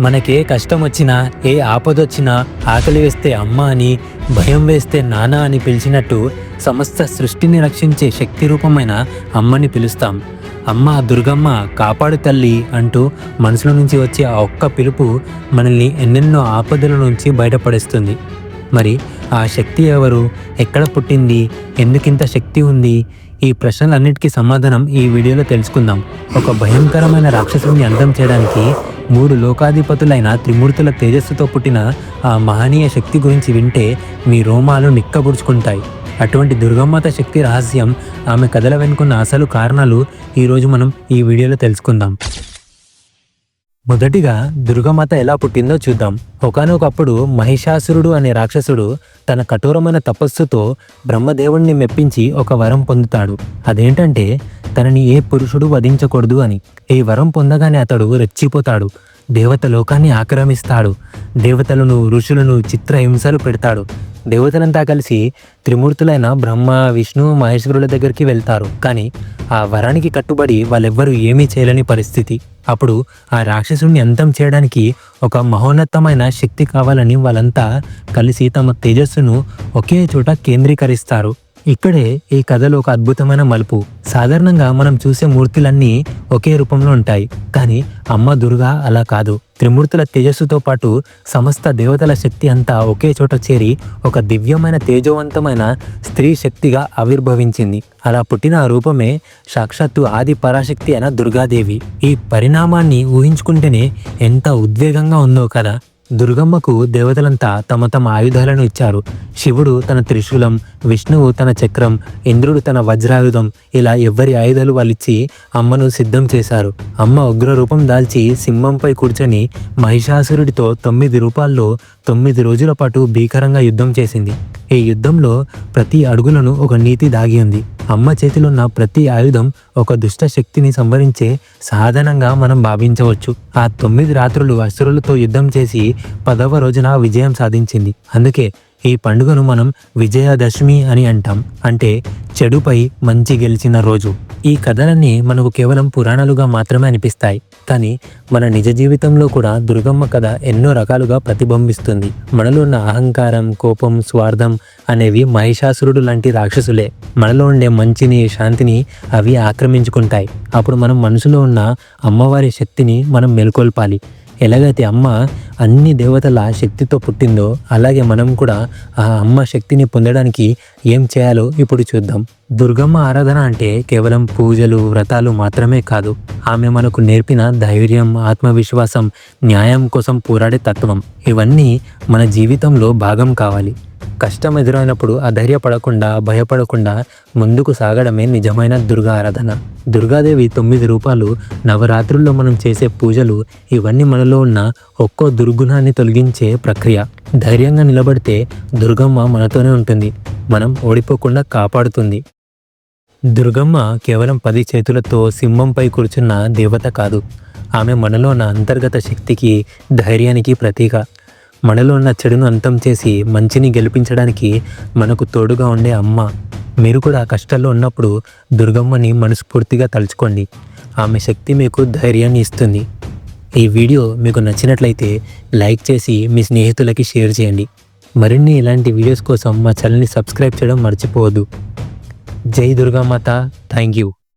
మనకే కష్టం వచ్చినా ఏ ఆపదొచ్చినా ఆకలి వేస్తే అమ్మ అని భయం వేస్తే నాన్న అని పిలిచినట్టు సమస్త సృష్టిని రక్షించే శక్తి రూపమైన అమ్మని పిలుస్తాం. అమ్మ దుర్గమ్మ కాపాడు తల్లి అంటూ మనసులో నుంచి వచ్చే ఆ ఒక్క పిలుపు మనల్ని ఎన్నెన్నో ఆపదల నుంచి బయటపడేస్తుంది. మరి ఆ శక్తి ఎవరు? ఎక్కడ పుట్టింది? ఎందుకింత శక్తి ఉంది? ఈ ప్రశ్నలన్నిటికీ సమాధానం ఈ వీడియోలో తెలుసుకుందాం. ఒక భయంకరమైన రాక్షసుని అంతం చేయడానికి మూడు లోకాధిపతులైన త్రిమూర్తుల తేజస్సుతో పుట్టిన ఆ మహనీయ శక్తి గురించి వింటే మీ రోమాలు నిక్కబుడుచుకుంటాయి. అటువంటి దుర్గమ్మత శక్తి రహస్యం ఆమె కథల వెనుకున్న అసలు కారణాలు ఈరోజు మనం ఈ వీడియోలో తెలుసుకుందాం. మొదటిగా దుర్గమాత ఎలా పుట్టిందో చూద్దాం. ఒకనొకప్పుడు మహిషాసురుడు అనే రాక్షసుడు తన కఠోరమైన తపస్సుతో బ్రహ్మదేవుణ్ణి మెప్పించి ఒక వరం పొందుతాడు. అదేంటంటే తనని ఏ పురుషుడు వధించకూడదు అని. ఈ వరం పొందగానే అతడు రెచ్చిపోతాడు. దేవత లోకాన్ని ఆక్రమిస్తాడు. దేవతలను ఋషులను చిత్రహింసలు పెడతాడు. దేవతలంతా కలిసి త్రిమూర్తులైన బ్రహ్మ విష్ణు మహేశ్వరుల దగ్గరికి వెళ్తారు. కానీ ఆ వరానికి కట్టుబడి వాళ్ళెవ్వరూ ఏమీ చేయలేని పరిస్థితి. అప్పుడు ఆ రాక్షసుడిని అంతం చేయడానికి ఒక మహోన్నతమైన శక్తి కావాలని వాళ్ళంతా కలిసి తమ తేజస్సును ఒకే చోట కేంద్రీకరిస్తారు. ఇక్కడే ఈ కథలో ఒక అద్భుతమైన మలుపు. సాధారణంగా మనం చూసే మూర్తులన్నీ ఒకే రూపంలో ఉంటాయి. కానీ అమ్మ దుర్గా అలా కాదు. త్రిమూర్తుల తేజస్సుతో పాటు సమస్త దేవతల శక్తి అంతా ఒకే చోట చేరి ఒక దివ్యమైన తేజవంతమైన స్త్రీ శక్తిగా ఆవిర్భవించింది. అలా పుట్టిన రూపమే సాక్షాత్తు ఆది పరాశక్తి అయిన దుర్గాదేవి. ఈ పరిణామాన్ని ఊహించుకుంటేనే ఎంత ఉద్వేగంగా ఉందో కదా. దుర్గమ్మకు దేవతలంతా తమ తమ ఆయుధాలను ఇచ్చారు. శివుడు తన త్రిశూలం విష్ణువు తన చక్రం ఇంద్రుడు తన వజ్రాయుధం ఇలా ఎవ్వరి ఆయుధాలు వాళ్ళిచ్చి అమ్మను సిద్ధం చేశారు. అమ్మ ఉగ్ర రూపం దాల్చి సింహంపై కూర్చొని మహిషాసురుడితో తొమ్మిది రూపాల్లో తొమ్మిది రోజుల పాటు భీకరంగా యుద్ధం చేసింది. ఈ యుద్ధంలో ప్రతి అడుగులను ఒక నీతి దాగి ఉంది. అమ్మ చేతిలోన్న ప్రతి ఆయుధం ఒక దుష్ట శక్తిని సంవరించే సాధనంగా మనం భావించవచ్చు. ఆ తొమ్మిది రాత్రులు అసురులతో యుద్ధం చేసి పదవ రోజున విజయం సాధించింది. అందుకే ఈ పండుగను మనం విజయదశమి అని అంటాం. అంటే చెడుపై మంచి గెలిచిన రోజు. ఈ కథలన్నీ మనకు కేవలం పురాణాలుగా మాత్రమే అనిపిస్తాయి. కానీ మన నిజ జీవితంలో కూడా దుర్గమ్మ కథ ఎన్నో రకాలుగా ప్రతిబింబిస్తుంది. మనలో ఉన్న అహంకారం కోపం స్వార్థం అనేవి మహిషాసురుడు లాంటి రాక్షసులే. మనలో ఉండే మంచిని శాంతిని అవి ఆక్రమించుకుంటాయి. అప్పుడు మనం మనసులో ఉన్న అమ్మవారి శక్తిని మనం మేల్కొల్పాలి. ఎలాగైతే అమ్మ అన్ని దేవతల శక్తితో పుట్టిందో అలాగే మనం కూడా ఆ అమ్మ శక్తిని పొందడానికి ఏం చేయాలో ఇప్పుడు చూద్దాం. దుర్గమ్మ ఆరాధన అంటే కేవలం పూజలు వ్రతాలు మాత్రమే కాదు. ఆమె మనకు నేర్పిన ధైర్యం ఆత్మవిశ్వాసం న్యాయం కోసం పోరాడే తత్వం. ఇవన్నీ మన జీవితంలో భాగం కావాలి. కష్టం ఎదురైనప్పుడు అధైర్యపడకుండా భయపడకుండా ముందుకు సాగడమే నిజమైన దుర్గా ఆరాధన దుర్గాదేవి తొమ్మిది రూపాలు నవరాత్రుల్లో మనం చేసే పూజలు ఇవన్నీ మనలో ఉన్న ఒక్కో దుర్గుణాన్ని తొలగించే ప్రక్రియ. ధైర్యంగా నిలబడితే దుర్గమ్మ మనతోనే ఉంటుంది. మనం ఓడిపోకుండా కాపాడుతుంది. దుర్గమ్మ కేవలం పది చేతులతో సింహంపై కూర్చున్న దేవత కాదు. ఆమె మనలో ఉన్న అంతర్గత శక్తికి ధైర్యానికి ప్రతీక. మనలో ఉన్న చెడును అంతం చేసి మంచిని గెలిపించడానికి మనకు తోడుగా ఉండే అమ్మ. మీరు కూడా కష్టాల్లో ఉన్నప్పుడు దుర్గమ్మని మనస్ఫూర్తిగా తలుచుకోండి. ఆమె శక్తి మీకు ధైర్యాన్ని ఇస్తుంది. ఈ వీడియో మీకు నచ్చినట్లయితే లైక్ చేసి మీ స్నేహితులకి షేర్ చేయండి. మరిన్ని ఇలాంటి వీడియోస్ కోసం మా ఛానల్ని సబ్స్క్రైబ్ చేయడం మర్చిపోవద్దు. జై దుర్గామాత. Thank you.